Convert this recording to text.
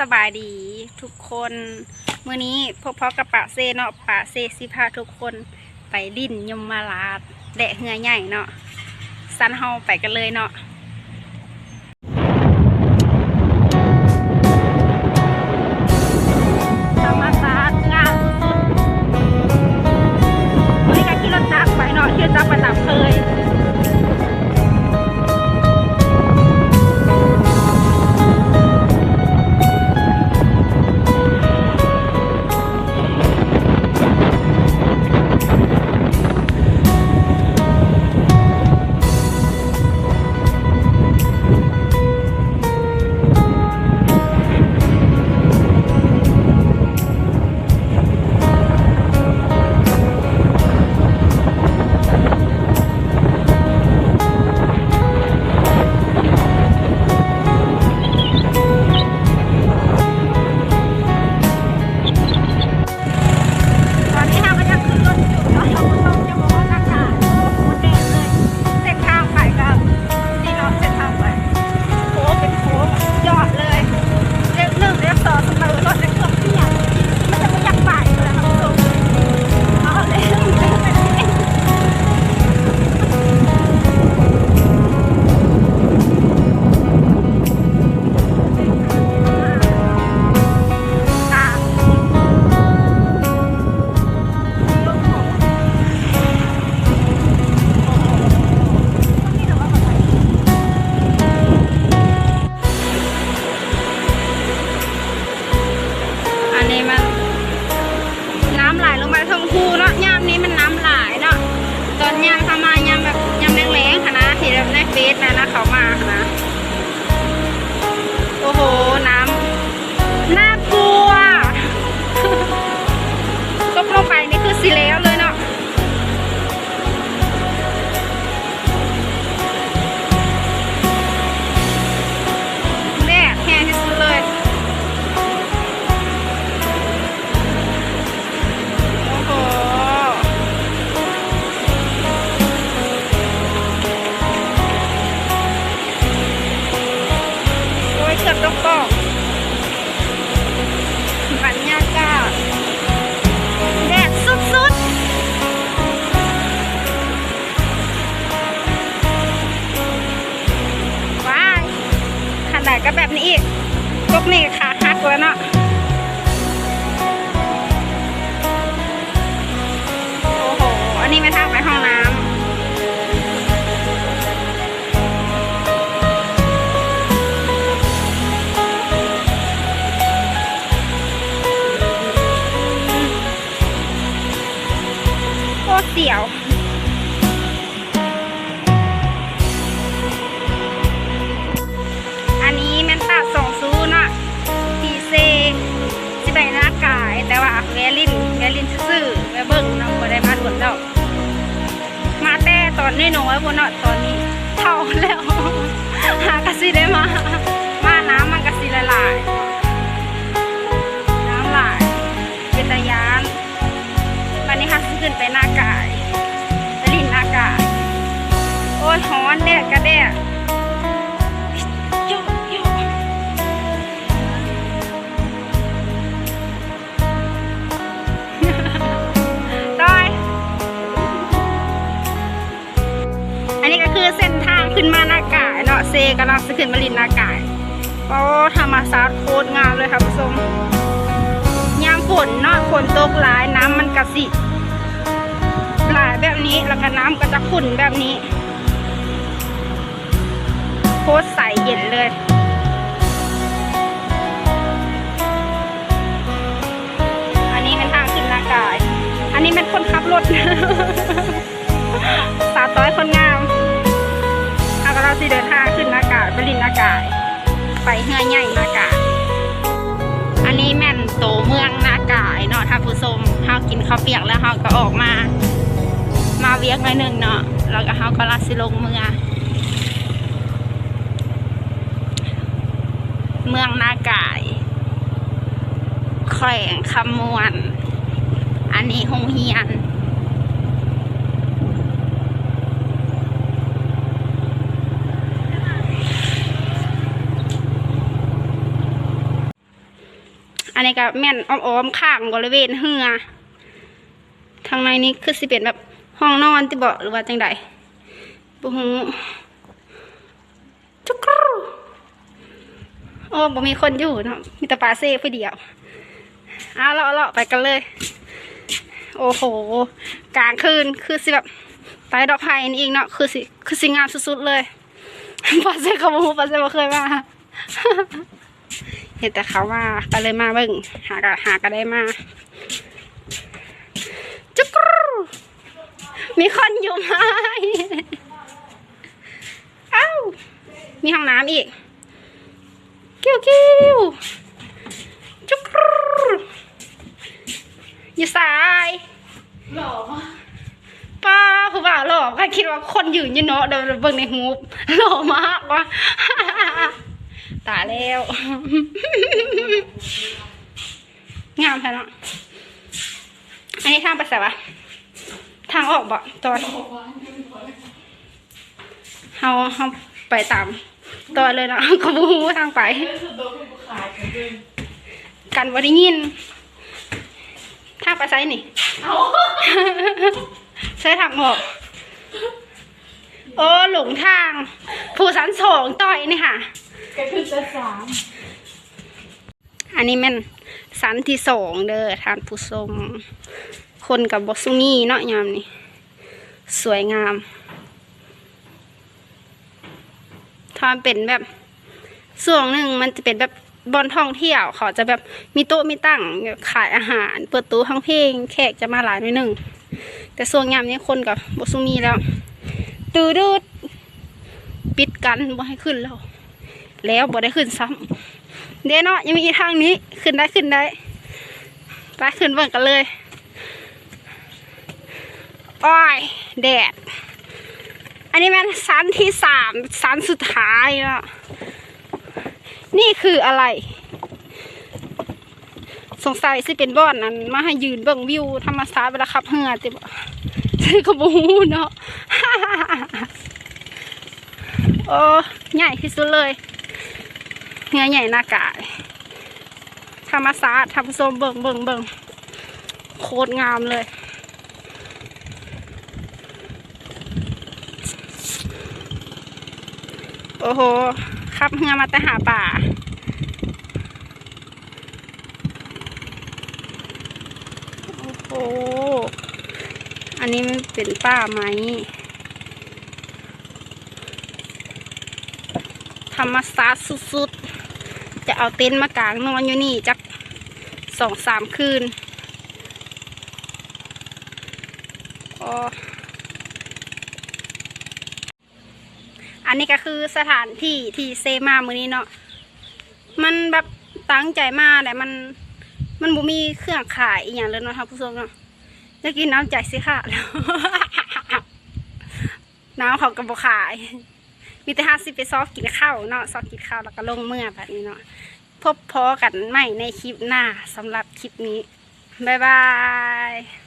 สบายดีทุกคนมื้อนี้พบพอกับปะเซเนาะปะเซสิพาทุกคนไปดินยมมาลาดแดะเหือใหญ่เนาะสันเฮาไปกันเลยเนาะ โอ้อบตกเกาะบรรยากาศแดดสุดๆว้ายขนาดก็แบบนี้อีกพวกนี้ขาหักแล้วเนาะียวอันนี้แมนตัดสองซูเนาะทีเซสิแบ่งหน้ากายแต่ว่าแวลินแวลินซื่อแวเบิ่งเนาะบ่ได้มาด่วนแล้วมาแต่ตอนน้อยๆบนเนาะตอนนี้เท่าแล้วหากระสิได้มา กำลังจะขึ้นมาลินนากายโอ้ธรรมศาสตร์โคตรงามเลยครับผู้ชมยามฝนเนาะฝนตกหลายน้ำมันกระสิหลายแบบนี้แล้วก็น้ำก็จะขุ่นแบบนี้โคตรใสเย็นเลยอันนี้เป็นทางขึ้นนากายอันนี้เป็นคนขับรถ สาวต้อยคนงามเอาก็เราสิเดินทางากายไปเฮือใหญ่น้ากาอันนี้แม่นโตเมืองหน้ากาเนาะท่านผู้ชมเฮากินข้าวเปียกแล้วเฮาก็ออกมา มาเวียกหน่อยหนึ่งเนาะแล้วก็เฮาก็ลัสิลงเมืองเมืองนากายแขวงคำมวน อันนี้หงเฮียน อันนี้ก็แม่นอ้อมๆข้างบริเวณเหือทางในนี้คือสิเป็นแบบห้องนอนที่บอกหรือว่าจังใดบุหูจุกรูโอ้บ่มีคนอยู่เนาะมีแต่ปลาเซ่ผู้เดียวเอาเลาะเลาะไปกันเลย โอ้โห กลางคืนคือสิแบบไปดอกไผ่นี่เองเนาะคือสิคือสิงามสุดๆเลยปลาเซ่เขาบอกปลาเซ่บ่เคยมา เห็นแต่เขาว่าก็เลยมาเบิ่งหาก็หาก็ได้มาจุกรูมีคนอยู่ไหมเอ้ามีห้องน้ำอีกกิ้วกิ้วจุกรูอยู่สายหล่อมากป้าผู้บ่าวหล่อก็คิดว่าคนยืนอยืนเนาะเดี๋ยวเบิ่งในหูปหล่อมากว่ะ ตาแล้ว งามแท้เนาะอันนี้ทางไปใส่ปะทางออกบ่ตอนเฮาเฮาไปตามตอนเลยเนาะกบูทางไปเล่นสุดโดนผู้ขายกันเลยกันบ่ได้ยินทางไปไสนี่เอาใช้ทางออกโอ้หลงทาง ผู้สันสองต่อยนี่ค่ะ ก็คือจะสามอันนี้แม่นสันที่สองเด้อทานผู้ชมคนกับบอสุนี่เนาะยามนี่สวยงามถ้ามันเป็นแบบส่วนหนึ่งมันจะเป็นแบบบอนท่องเที่ยวเขาจะแบบมีโต๊ะมีตั้งขายอาหาร เปิดตู้ห้องเพลงแขกจะมาหลายน่อยหนึ่งแต่ส่วนยามนี้คนกับบอสุนี่แล้วตูดูดปิดกันบ่ให้ขึ้นแล้ว แล้วบ่ได้ขึ้นซ้ำเดี๋ยวเนาะยังมีอีกทางนี้ขึ้นได้ขึ้นได้ไปขึ้นเบิ่งกันเลยอ้อยแดด อันนี้มันสันที่สามสันสุดท้ายเนาะนี่คืออะไร สงสัยสิเป็นบ่อนนั้นมาให้ยืนเบิ่งวิวธรรมชาติเวลาขับเรือติบซื้อกระบูเนาะโอ้ใหญ่ที่สุดเลย เนื้อใหญ่หน้ากาย ธรรมศาสตร์ทำส้มเบิ่งเบิ่งเบิ่งโคตรงามเลย โอ้โหขับเรือมาแต่หาป่า โอ้โห อันนี้มันเป็นป่าไหม ธรรมศาสตร์สุดๆ จะเอาเต็นท์มากางนอนอยู่นี่จักสองสามคืนอ๋ออันนี้ก็คือสถานที่ที่เซมามือนี้เนาะ มันแบบตั้งใจมาแต่มัน มันบ่มีเครื่องขายอีกอย่างเลยเนาะท่านผู้ชมเนาะจะกินน้ำใจสิค่ะแล้วน้ำเขาก็บ่ขาย มีแต่ห้าสิบไปซอกกินข้าวเนาะซอกกินข้าวแล้วก็ลงเมื่อแบบนี้เนาะพบพอกันใหม่ในคลิปหน้าสำหรับคลิปนี้ บ๊ายบาย